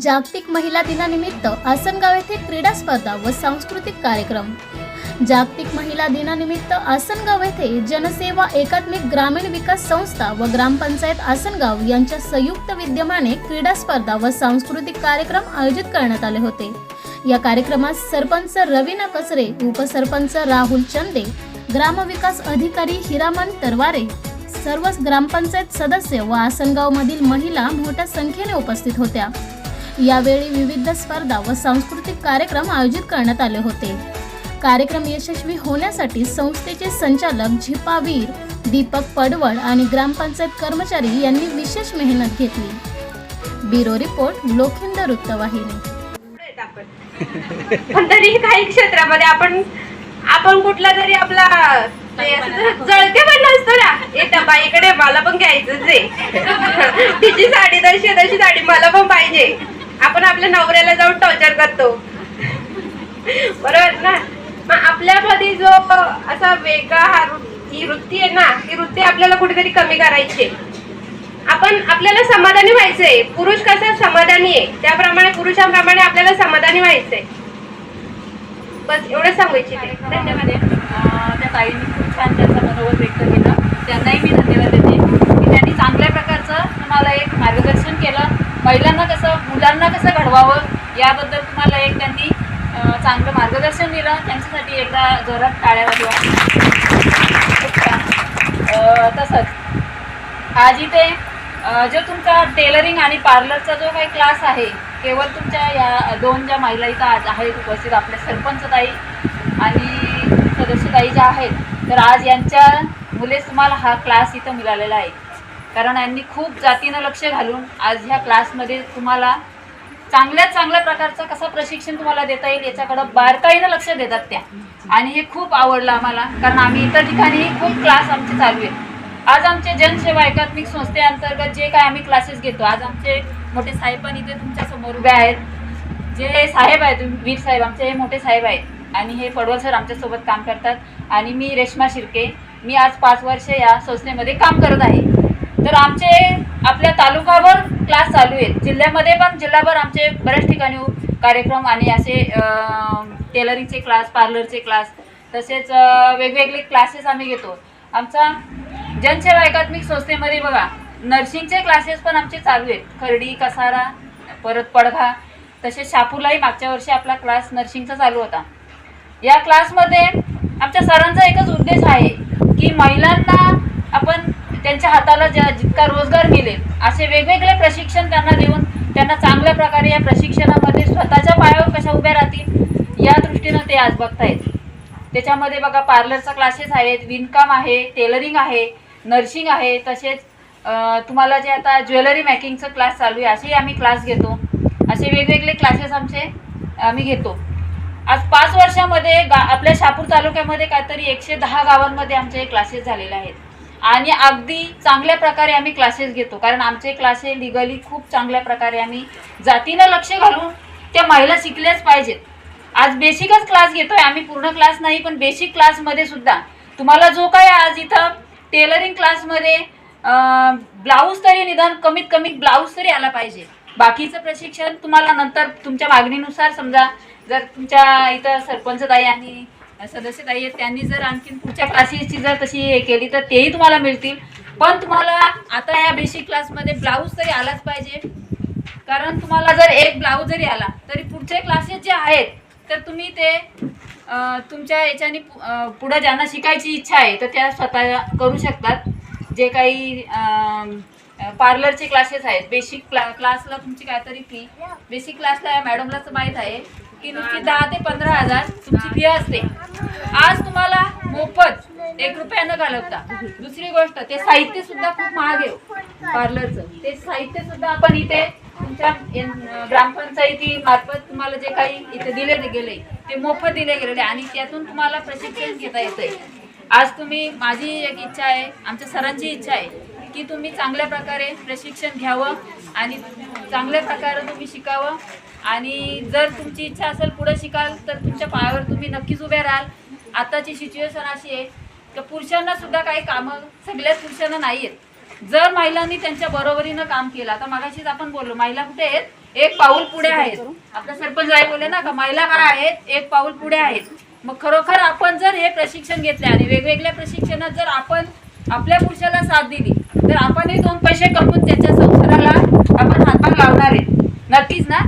जागतिक महिला दिनानिमित्त आसनगाव येथे क्रीडा स्पर्धा व सांस्कृतिक कार्यक्रम. जागतिक महिला दिनानिमित्त आसनगाव येथे जनसेवा एकात्मिक ग्रामीण विकास संस्था व ग्रामपंचायत आसनगाव यांच्या संयुक्त विद्यमाने क्रीडा स्पर्धा व सांस्कृतिक कार्यक्रम आयोजित करण्यात आले होते. या कार्यक्रमात सरपंच रवीना कचरे उपसरपंच राहुल चंदे ग्रामविकास अधिकारी हिरामन तरवारे सर्वच ग्रामपंचायत सदस्य व आसनगावमधील महिला मोठ्या संख्येने उपस्थित होत्या. यावेळी विविध स्पर्धा व सांस्कृतिक कार्यक्रम आयोजित करण्यात आले होते. कार्यक्रम यशस्वी होण्यासाठी संस्थेचे संचालक झिपावीर दीपक पडवळ आणि ग्रामपंचायत कर्मचारी यांनी विशेष मेहनत घेतली. ब्युरो रिपोर्ट लोखिंद वृत्तवाहिनी. पण तरी काही क्षेत्रामध्ये आपण आपण कुठला तरी आपला जळके पण नसतो ना. येत्या बाईकडे मला पण घ्यायचंच आहे तिची साडी तशी तशी साडी मला पण पाहिजे. आपण आपल्या नवऱ्याला जाऊन टॉर्चर करतो. बरोबर ना? मग आपल्यामध्ये जो असा वेगळा हा ही वृत्ती आहे ना ही वृत्ती आपल्याला कुठेतरी कमी करायची आहे. आपण आपल्याला समाधानी व्हायचंय. पुरुष कसा समाधानी आहे? त्याप्रमाणे पुरुषांप्रमाणे आपल्याला समाधानी व्हायचंय. बस एवढं सांगायची धन्यवाद. त्या ताईंनी खूप छान त्यांचा मनोबल व्यक्त केला. त्यांनाही मी धन्यवाद देते की त्यांनी चांगल्या प्रकारचं तुम्हाला एक मार्गदर्शन केलं महिलांना कसं मुलांना कसं घडवावं याबद्दल तुम्हाला एक त्यांनी चांगलं मार्गदर्शन दिलं. त्यांच्यासाठी एकदा जोरात टाळ्या वाजवा. तसंच आज इथे जो तुमचा टेलरिंग आणि पार्लरचा जो काही क्लास आहे केवळ तुमच्या या दोन ज्या महिला इथं आज आहेत उपस्थित आपल्या सरपंचताई आणि सदस्यताई ज्या आहेत तर आज यांच्या मुलेच तुम्हाला हा क्लास इथं मिळालेला आहे. कारण यांनी खूप जातीनं लक्ष घालून आज ह्या क्लासमध्ये तुम्हाला चांगल्यात चांगल्या प्रकारचं कसं प्रशिक्षण तुम्हाला देता येईल याच्याकडं बारकाईनं लक्ष देतात त्या. आणि हे खूप आवडलं आम्हाला कारण आम्ही इतर ठिकाणी खूप क्लास आमचे चालू आहेत. आज आमचे जनसेवा एकात्मिक संस्थेअंतर्गत जे काय आम्ही क्लासेस घेतो आज आमचे मोठे साहेब पण इथे तुमच्यासमोर उभे आहेत. जे साहेब आहेत वीर साहेब आमचे हे मोठे साहेब आहेत. आणि हे पडवळ सर आमच्यासोबत काम करतात. आणि मी रेश्मा शिर्के मी आज पाच वर्ष या संस्थेमध्ये काम करत आहे. तर आमचे आपल्या तालुकाभर क्लास चालू आहेत. जिल्ह्यामध्ये पण जिल्हाभर आमचे बऱ्याच ठिकाणी कार्यक्रम आणि असे टेलरिंगचे क्लास पार्लरचे क्लास तसेच वेगवेगळे क्लासेस आम्ही घेतो. आमचा जनसेवा एकात्मिक संस्थेमध्ये बघा नर्सिंगचे क्लासेस पण आमचे चालू आहेत. खर्डी कसारा परत पडघा तसेच शापूरलाही मागच्या वर्षी आपला क्लास नर्सिंगचा चालू होता. या क्लासमध्ये आमच्या सरांचा एकच उद्देश आहे की महिलांना आपण त्यांच्या हाताला ज्या जितका रोजगार मिळेल असे वेगवेगळे प्रशिक्षण त्यांना देऊन त्यांना चांगल्या प्रकारे या प्रशिक्षणामध्ये स्वतःच्या पायावर कशा उभ्या राहतील या दृष्टीनं ते आज बघतायत. त्याच्यामध्ये बघा पार्लरचा क्लासेस आहेत विणकाम आहे टेलरिंग आहे नर्सिंग आहे तसेच तुम्हाला जे आता ज्वेलरी मॅकिंगचं क्लास चालू आहे असेही आम्ही क्लास घेतो. असे वेगवेगळे क्लासेस आमचे आम्ही घेतो. आज पाच वर्षामध्ये गा आपल्या शापूर तालुक्यामध्ये काहीतरी एकशे दहा गावांमध्ये आमचे क्लासेस झालेले आहेत. आणि अगदी चांगल्या प्रकारे आम्ही क्लासेस घेतो. कारण आमचे क्लासेस लिगली खूप चांगल्या प्रकारे आम्ही जातीनं लक्ष घालून त्या महिला शिकल्याच पाहिजेत. आज बेसिकच क्लास घेतोय. आम्ही पूर्ण क्लास नाही पण बेसिक क्लासमध्ये सुद्धा. तुम्हाला जो काय आज इथं टेलरिंग क्लासमध्ये ब्लाऊज तरी निदान कमीत कमी ब्लाऊज तरी आला पाहिजे. बाकीचं प्रशिक्षण तुम्हाला नंतर तुमच्या मागणीनुसार समजा जर तुमच्या इथं सरपंचताई आणि सदस्य ताई आहेत त्यांनी जर आणखीन पुढच्या क्लासेसची जर तशी हे केली तर तेही तुम्हाला मिळतील. पण तुम्हाला आता या बेसिक क्लासमध्ये ब्लाऊज तरी आलाच पाहिजे. कारण तुम्हाला जर एक ब्लाऊज जरी आला तरी पुढचे क्लासेस जे आहेत तर तुम्ही ते तुमच्या याच्याने पुढं ज्यांना शिकायची इच्छा आहे तर त्या स्वतः करू शकतात. जे काही पार्लरचे क्लासेस आहेत. बेसिक क्ला क्लासला तुमची काहीतरी फी बेसिक क्लासला या मॅडमलाच माहीत आहे की नुसती दहा ते पंधरा हजार तुमची फी असते. आज तुम्हाला मोफत एक रुपया न घालवता. दुसरी गोष्ट ते साहित्य सुद्धा खूप महाग आहे हो. पार्लरचं. ते साहित्य सुद्धा आपण इथे तुमच्या ग्रामपंचायती मार्फत तुम्हाला जे काही इथे दिले गेले. ते मोफत दिले गेलेले आणि त्यातून तुम्हाला प्रशिक्षण घेता येतंय. आज तुम्ही माझी एक इच्छा आहे आमच्या सरांची इच्छा आहे की तुम्ही चांगल्या प्रकारे प्रशिक्षण घ्यावं आणि चांगल्या प्रकारे तुम्ही शिकावं. आणि जर तुमची इच्छा असेल पुढे शिकाल तर तुमच्या पायावर तुम्ही नक्कीच उभे राहाल. आताची सिच्युएशन अशी आहे की पुरुषांना सुद्धा काही कामं सगळ्याच पुरुषांना नाही आहेत जर महिलांनी त्यांच्या बरोबरीनं काम केलं आता मागाशीच आपण बोललो महिला कुठे आहेत? एक पाऊल पुढे आहेत. आपला सरपंच आई बोलले ना का महिला काय आहेत? एक पाऊल पुढे आहेत. मग खरोखर आपण जर हे प्रशिक्षण घेतले आणि वेगवेगळ्या प्रशिक्षणात जर आपण आपल्या पुरुषाला साथ दिली तर आपणही दोन पैसे कमवून त्याच्या संसाराला आपण हातभार लावणार आहेत नक्कीच ना?